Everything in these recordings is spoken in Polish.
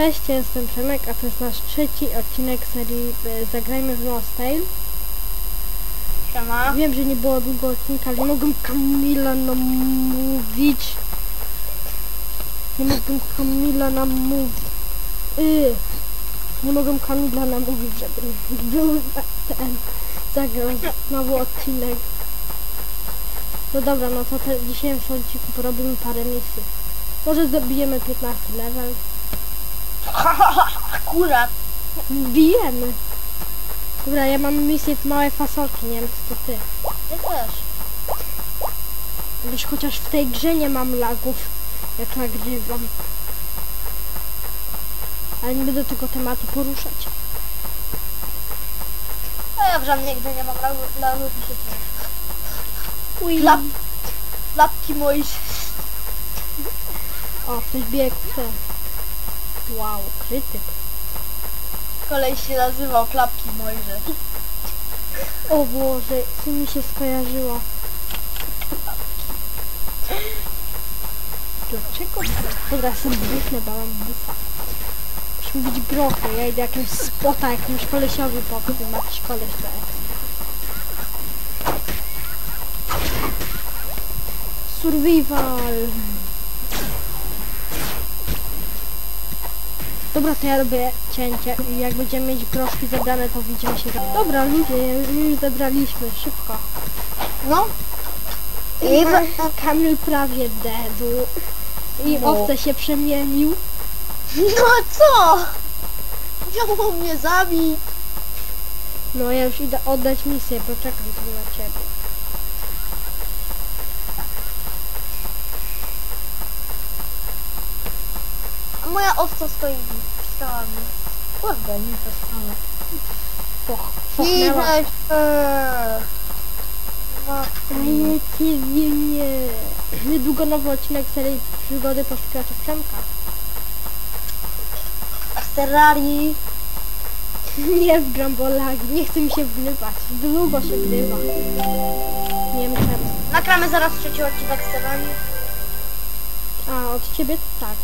Cześć, ja jestem Przemek, a to jest nasz trzeci odcinek serii e, Zagrajmy w Lost Tale. Siema. Wiem, że nie było długo odcinka, ale nie mogę Kamila namówić. Nie mogę Kamila namówić. Yy. Nie mogę Kamila namówić, żeby był ten zagrał znowu odcinek. No dobra, no to te, dzisiejszym odcinku porobimy parę misji. Może zabijemy 15 level. Akurat. Bijemy. Dobra, ja mam misję w małe fasolki, nie wiem co to ty. Ty też. Wiesz, chociaż w tej grze nie mam lagów, jak nagrywam. Ale nie będę tego tematu poruszać. A ja w żadnej grze nie mam lagu- lagów i się. Ui. Lap, lapki moje. O, ktoś biegł. Te. Wow, krytyk. Kolej się nazywał klapki Mojże. O Boże, co mi się skojarzyło. Dlaczego? Dobra, bo mam bufa. Musimy być brochy, ja idę jakimś spota, jakimś kolesiowi po tym, jakiś koleś jest. Survival. Dobra, to ja robię cięcie i jak będziemy mieć groszki zebrane, to widzimy się. Dobra, ludzie, już zebraliśmy, szybko. No. I Kamil prawie dedł. I No. owce się przemienił. No co? Chciał mnie zabić. No ja już idę oddać misję, poczekam tu na ciebie. Moja owca stoi w skałami. Kurde, nie to skała. Poch, pochnęła. Idę się. No. Nie ciebie nie. Niedługo nowy odcinek serii przygody poszukiwaczy Przemka. A Ferrari. Nie w Grambolagi, nie chce mi się wgrywać. Długo się grywa. Nie wiem czemu. Nagramy zaraz trzeci odcinek z. A, od ciebie to tak.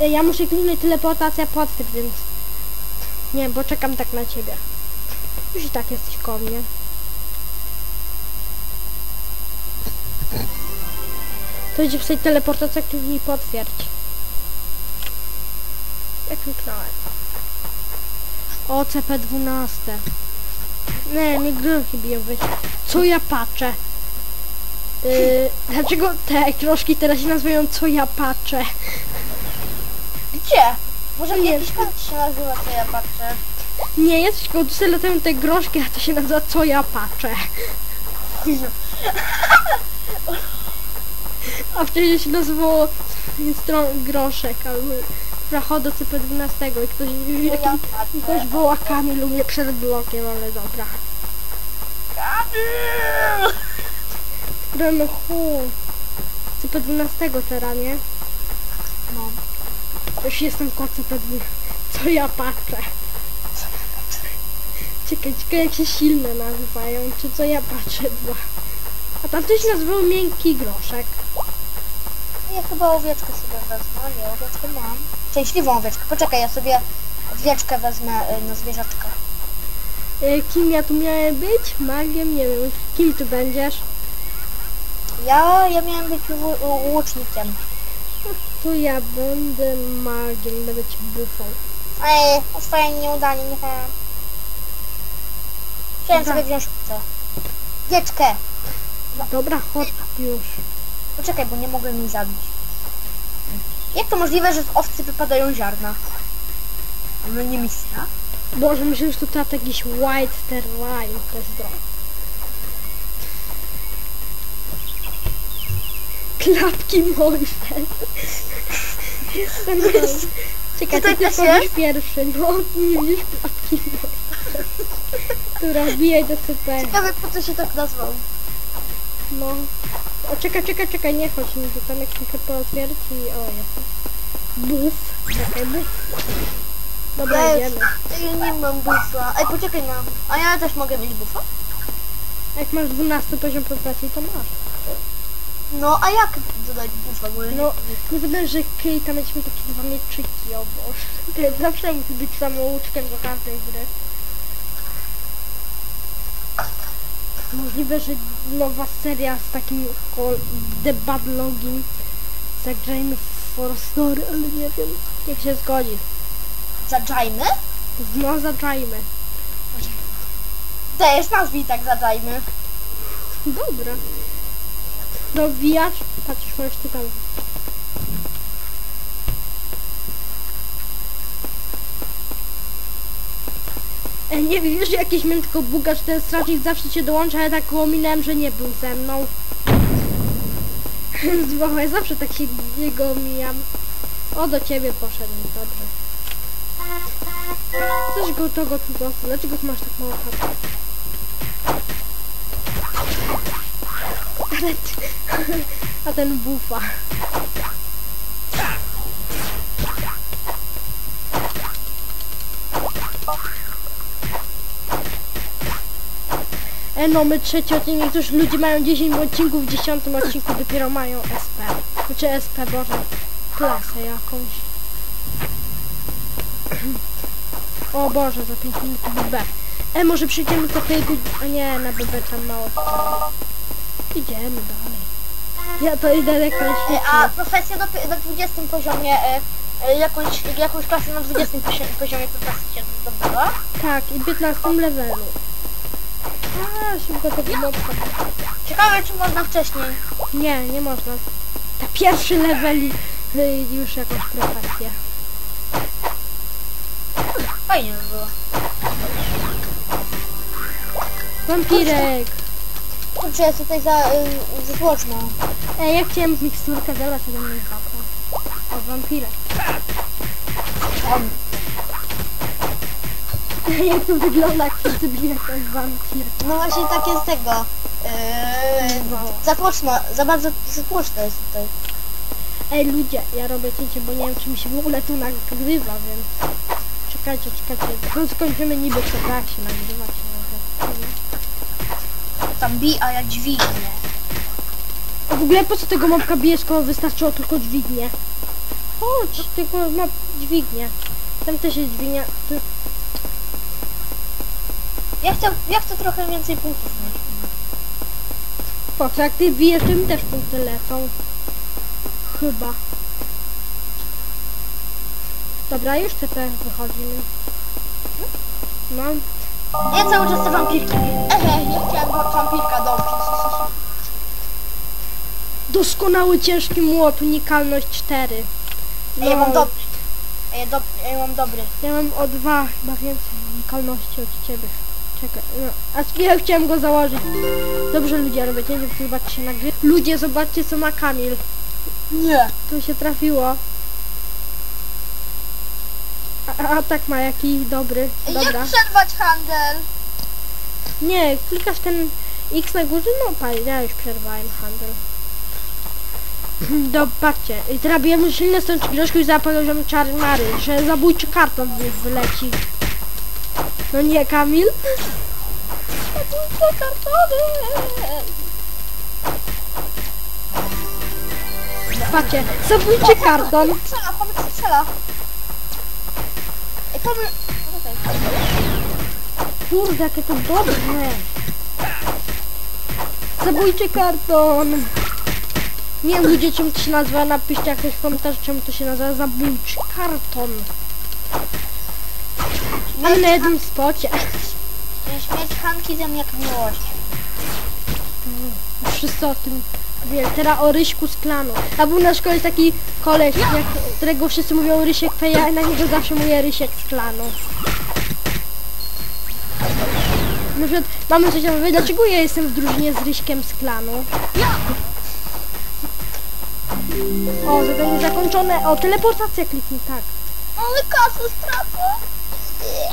E, Ja muszę kliknąć teleportacja potwierdź, więc... Nie, bo czekam tak na ciebie. Już i tak jesteś koło mnie. To idzie w tej teleportacja, kliknij potwierdź. Ja kliknąłem. O, CP12. Nie, nie grochki biją wyjść. Co ja patrzę? Yy, dlaczego te kroszki teraz się nazywają co ja patrzę? Gdzie? Może Nie jakiś pan się nazywa, co ja patrzę. Nie, jest tylko tu latają te groszki, a to się nazywa co ja patrzę. A wcześniej się nazywało groszek albo prachodo CP12 i ktoś, ja i patrzę. ktoś woła Kamil u mnie przed blokiem, ale dobra. Kamil! Które no hu. CP12 teraz, nie? No. Już jestem CP12. Co ja patrzę? Czekaj, czekaj jak się silne nazywają, czy co ja patrzę dwa. A tam coś nazywał miękki groszek. Ja chyba owieczkę sobie wezmę. Nie, owieczkę mam. Szczęśliwą owieczkę. Poczekaj, ja sobie owieczkę wezmę y, na zwierzaczka. E, kim ja tu miałem być? Magiem? Nie wiem. Kim ty będziesz? Ja, ja miałem być łucznikiem. To ja będę magiem, będę ci bufą. Ej, swoje nieudanie, nie wiem. Chciałem sobie wziąć owcę. Wieczkę! Dobra, chodź już. Poczekaj, bo nie mogę mi zabić. Jak to możliwe, że z owcy wypadają ziarna? No nie misja. Boże, myślę, że tu teraz jakiś white terrain, to jest drogi. Klapki Mojżesz. Jestem Czekaj, ty też tylko jest? pierwszy. No, nie widzisz klapki Mojżesz. Która bije do CP. Ciekawe, po co się tak nazwał. No. O, czekaj, czekaj, czekaj, nie chodź mi, że tam jak kilka potwierdzi i o, jest. Buf. Czekaj, buf. Dobra, Ja idziemy. Ja nie mam bufa. Ej, poczekaj na... A ja też mogę mieć bufa? Jak masz 12 poziom progresji, to masz. No, a jak dodać bufa? Bo ja nie- No, nie wydaje, że tam mieliśmy takie dwa mieczyki, o Boże. To zawsze musi być samouczkiem do każdej gry. Możliwe, że nowa seria z takim The Bad Login zagrajmy w For Story, ale nie wiem, jak się zgodzi. Zaczajmy? No, zagrajmy. Też nazwij tak zaczajmy. Dobra. Rozwijacz? Patrzysz, możesz tu tam. E, nie wiesz, jakieś miałem tylko ten strażnik zawsze cię dołącza, ale tak ominąłem, że nie był ze mną. Bo ja zawsze tak się jego omijam. O, do ciebie poszedł, dobrze. Coś go, to go tu. Dlaczego masz tak mało HP? Ty... A ten bufa. E no, my trzeci odcinek, niektórzy ludzie mają 10 odcinków, w 10 odcinku dopiero mają SP. Znaczy SP, Boże, klasę jakąś. O Boże, za 5 minut BB. E, może przyjdziemy do tej. A nie, na BB tam mało. Idziemy dalej. Ja to idę jak E, A profesję do, na 20 poziomie, e, e, jakąś, jakąś klasę na 20 posi- poziomie profesji się zdobyła? Tak, i 15 levelu. A, szybko tego mopka. Ciekawe, czy można wcześniej. Nie, nie można. Ta pierwszy level i- y, już jakąś profesję. Fajnie by było. Wampirek! Kurczę, jest tutaj za, y, za głośno. Ej, ja chciałem miksturkę dała sobie mnie zapał. O, wampirek. On. Jak to wygląda, jak wszyscy bili jak wampir. No właśnie takie z tego. Yy, za głośno, za bardzo za głośno jest tutaj. Ej, ludzie, ja robię cięcie, bo nie wiem, czy mi się w ogóle tu nagrywa, więc... Czekajcie, czekajcie. No skończymy niby to tak się nagrywać. może. Tam bi, a ja dźwignię. A w ogóle po co tego mopka bije, skoro wystarczyło tylko dźwignię? Chodź, tylko ma dźwignię. Tam też jest dźwignia. Tu... Ja chcę, ja chcę trochę więcej punktów mieć. Po co, jak ty bijesz, to mi też punkty lecą. Chyba. Dobra, już CP wychodzimy. No, Ja cały czas te wampirki. Ehe, ja chciałem wampirka dobrze. doskonały ciężki młot, unikalność 4. Ej, ja mam No, dobry. Ej, ja, dob ja mam dobry. Ja mam o dwa chyba więcej unikalności od ciebie. Czekaj, no. A ja chciałem go założyć. Dobrze ludzie, robię cięcie, zobaczcie się nagry. Ludzie, zobaczcie co ma Kamil. Nie. Tu się trafiło. A, atak ma jaki dobry. Dobra. Jak przerwać handel? Nie, klikasz ten X na górze, no pa, ja już przerwałem handel. Do, patrzcie, i teraz bijemy silne stąd groszku i zapowiedziałem czarmary, że zabójczy karton w nich wyleci. No nie, Kamil? Zabójcze kartony! Patrzcie, zabójczy karton. Strzela, strzela. Okej. Kurde, jakie to dobre. Zabójczy karton. Nie wiem ludzie czym to się nazywa, napiszcie jak ktoś w komentarzu czemu to się nazywa zabójczy karton. Ale na jednym spocie. Śmierć Hanki jak miłość. Wszyscy o tym wie. Teraz o Ryśku z klanu. A był na szkole taki koleś, jak, którego wszyscy mówią Rysiek Feja, a na niego zawsze mówię Rysiek z klanu. Na przykład mamy coś powiedzieć, dlaczego ja jestem w drużynie z Ryśkiem z klanu? O, zadanie zakończone. O, teleportacja kliknij, tak. Ale kasę stracę.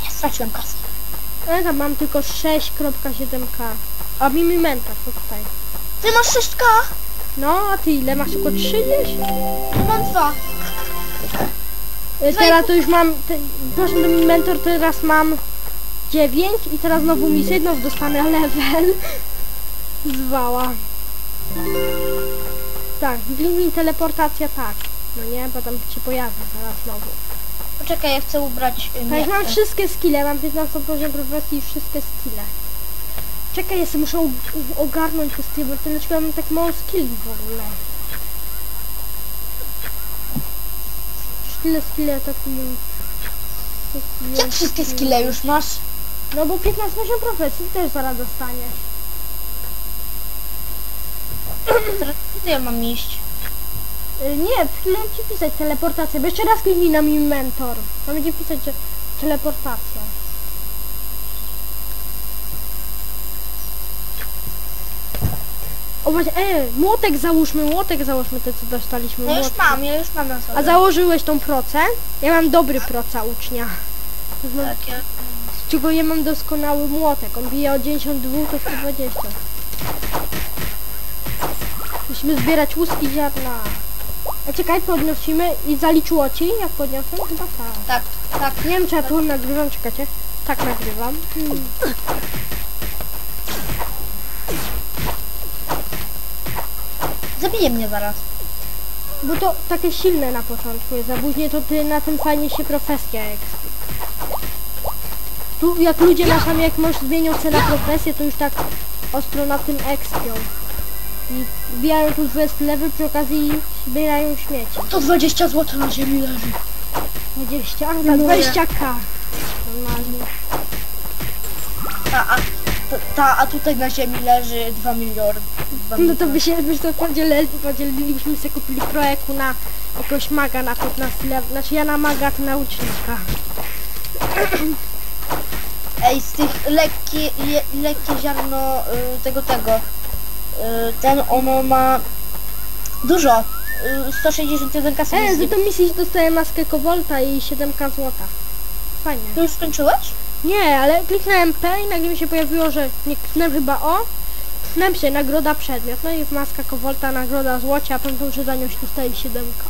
Straciłem kasę. Ja tam mam tylko 6.7k. A mi to tutaj. Ty masz 6k? No, a ty ile? Masz tylko 30? Mam dwa. Y, Teraz to już mam, te, proszę mentor, teraz mam 9 i teraz znowu mi sygnał dostanę level. Zwała. tak, glimi teleportacja tak. No nie, bo tam się pojawi zaraz znowu. Poczekaj, ja chcę ubrać... y, Tak, mam wszystkie skille, mam 15 poziom profesji i wszystkie skille. Czekaj, jeszcze muszę ogarnąć bo tyle ciekawe mam tak mało skilli w ogóle. Tyle skille tak mi... Jak wszystkie skille już masz? No bo 15 poziom profesji też zaraz dostaniesz. Gdzie ja mam iść? Y, Nie, chwilę ci pisać teleportacja, bo jeszcze raz kliknij na mi mentor. Tam będzie pisać, że teleportacja. O właśnie, e, młotek załóżmy, młotek załóżmy te co dostaliśmy. No już młotki. mam, ja już mam na sobie. A założyłeś tą procę? Ja mam dobry proca ucznia. No, Tak, ja... z czego ja mam doskonały młotek, on bije od 92 do 120. Musimy zbierać łuski ziarna. A czekaj, podnosimy i zaliczyło ci, jak podniosłem? Chyba tak. Tak, tak. Nie wiem, czy ja tu nagrywam, czekajcie. Tak nagrywam. Hmm. Zabije mnie zaraz. Bo to takie silne na początku jest, a później to ty na tym fajnie się profesja ekspli. Tu jak ludzie na sam jak masz zmienią cenę profesję, to już tak ostro na tym ekspią. I wbijają tu 20 level, przy okazji zbierają śmieci. To 20 zł na ziemi leży. 20, a na 20k. Normalnie. A, a, ta, a tutaj na ziemi leży 2 miliony. 2 No to by się byś to podzielili, podzielilibyśmy sobie kupili projektu na jakiegoś maga na 15 level. Znaczy ja na maga, to na ucznika. Ej, z tych lekkie, je, lekkie ziarno y, tego, tego. Y, ten ono ma dużo. Y, 161 kasy. E, za tą misję dostaję maskę Kowolta i 7k złota. Fajnie. Ty już skończyłeś? Nie, ale kliknąłem P i nagle mi się pojawiło, że nie kliknąłem chyba O. Się, nagroda przedmiot. No i maska Kowolta, nagroda złocia, a potem że za nią się dostaje 7k.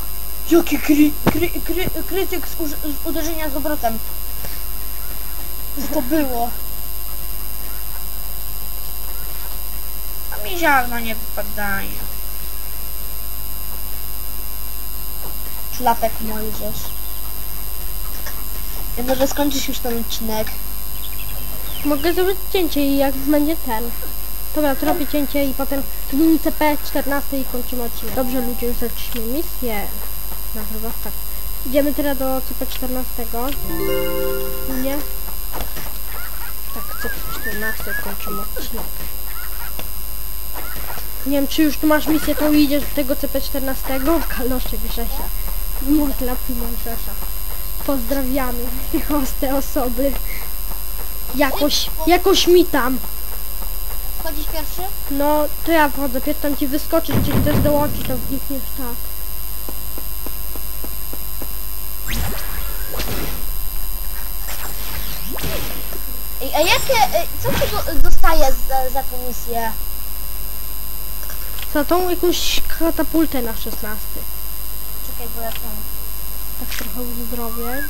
Jaki kry, kry, kry, krytyk z, z uderzenia z obrotem. Co to było? A mi ziarna nie wypadają. Szlapek Mojżesz. Ja może skończyć już ten odcinek. Mogę zrobić cięcie i jak będzie ten. Dobra, to robię cięcie i potem zrobimy CP14 i kończymy odcinek. Dobrze ludzie, już zaczęliśmy misję. No chyba tak. Idziemy teraz do CP14. Nie? Tak, CP14 kończymy odcinek. Nie wiem, czy już tu masz misję, to idziesz do tego CP14. Kalosze Grzesia. Mój dla Mojżesza. Pozdrawiamy te osoby. Jakoś, jakoś mi tam. Chodzisz pierwszy? No, to ja wchodzę, pierw tam ci wyskoczyć, czy ktoś dołączy, to wnikniesz tak. Ej, a jakie, e, co ty do- dostajesz za, za tę misję? Za tą jakąś katapultę na 16. Czekaj, bo ja tam... Tak trochę uzdrowię.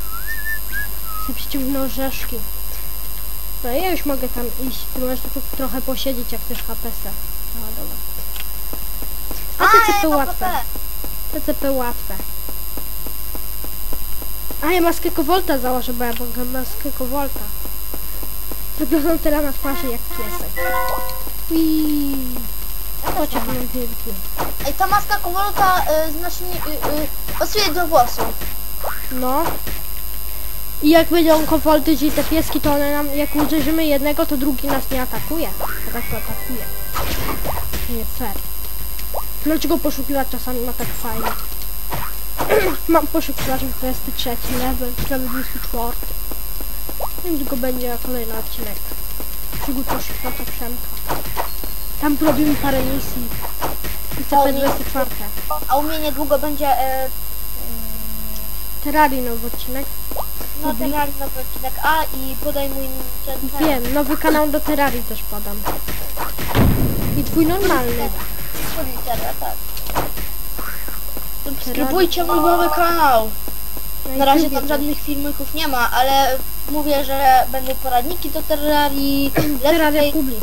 Sobie przyciągnę orzeszki. No ja już mogę tam iść, ty możesz tu trochę posiedzieć, jak chcesz HPS-a. No dobra. A te ja CP mam łatwe. HP. Te CP łatwe. A ja maskę Kowolta założę, bo ja mam maskę Kowolta. Wyglądam teraz na twarzy jak piesek. I Kocie mam wielki. Ej, ta maska kowalta y, znosi mi, y, y, pasuje do włosów. No. I jak będą kowolty, czyli te pieski, to one nam, jak uderzymy jednego, to drugi nas nie atakuje. A tak to atakuje. Nie fair. Dlaczego poszukiwać czasami ma tak fajnie? Mam poszukiwać 23 level, prawie 24. Więc go będzie kolejny odcinek. Przygód poszukiwacza Przemka. Tam robimy parę misji. I CP24. A u mnie niedługo będzie y, Terrarii nowy odcinek. No ten nowy odcinek. A i podaj mój ten, ten. Wiem, nowy kanał do Terrarii też podam. I twój normalny. Twittera, tak. Subskrybujcie mój nowy kanał. Na razie tam żadnych filmików nie ma, ale mówię, że będą poradniki do Terrarii. Terraria Public.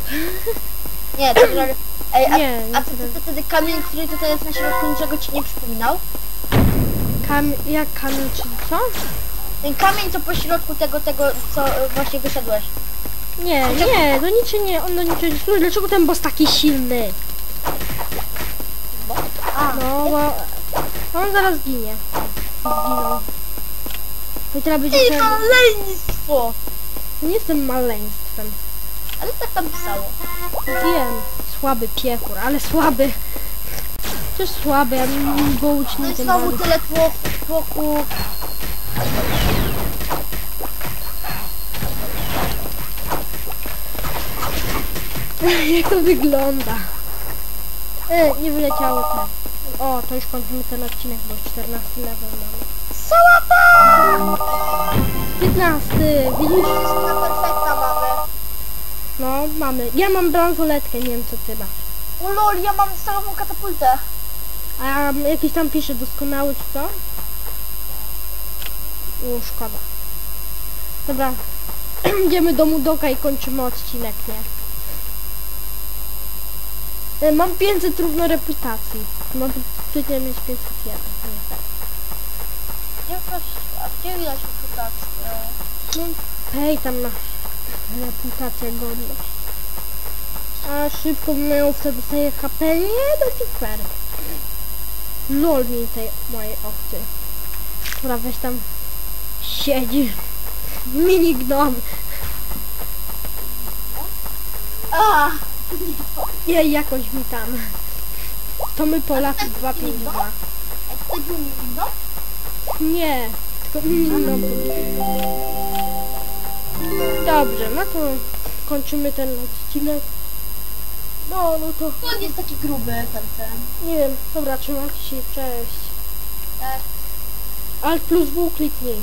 Nie, Terraria Ej, a, Nie, nie a ty, ty, ty, wtedy kamień, który tutaj jest na środku, niczego ci nie przypominał? Kam jak kamień, czy co? Ten kamień, co po środku tego, tego, co y, właśnie wyszedłeś. Nie, nie, do niczego nie, on do niczego nie służy. Dlaczego ten boss taki silny? A, No, bo on zaraz ginie. Zginął. I teraz będzie trzeba... maleństwo! Nie jestem maleństwem. Ale tak tam pisało. Wiem, słaby piechur, ale słaby. Też słaby, ja bym go No i ucznikiem znowu tyle tłoku, tłoku. Jak to wygląda? E, nie wyleciało te. O, to już kończymy ten odcinek, bo 14 level mamy. Sałata! 15, widzisz? Wszystko perfekta mamy. No, mamy. Ja mam bransoletkę, nie wiem co ty masz. O lol, ja mam stalową katapultę. A jakiś tam pisze doskonały czy co? O, szkoda. Dobra. Idziemy do Mudoka i kończymy odcinek, nie? E, Mam 500 równo reputacji. Mam przecież mieć 501. Nie tak. Jakaś, a gdzie widać reputację? No, hej, tam masz reputację godność. A szybko miał wtedy dostaje HP? Nie, taki fair. Lol mi tej mojej owcy. Która weź tam siedzi. Mini gnom. A! Jej, jakoś mi tam. To my Polacy 252. Jak to był no? Nie, tylko gnom. Dobrze, no to kończymy ten odcinek. No, no to On jest taki gruby, ten ten. nie wiem. Dobra, trzymajcie się, cześć. E, Alt plus W kliknij.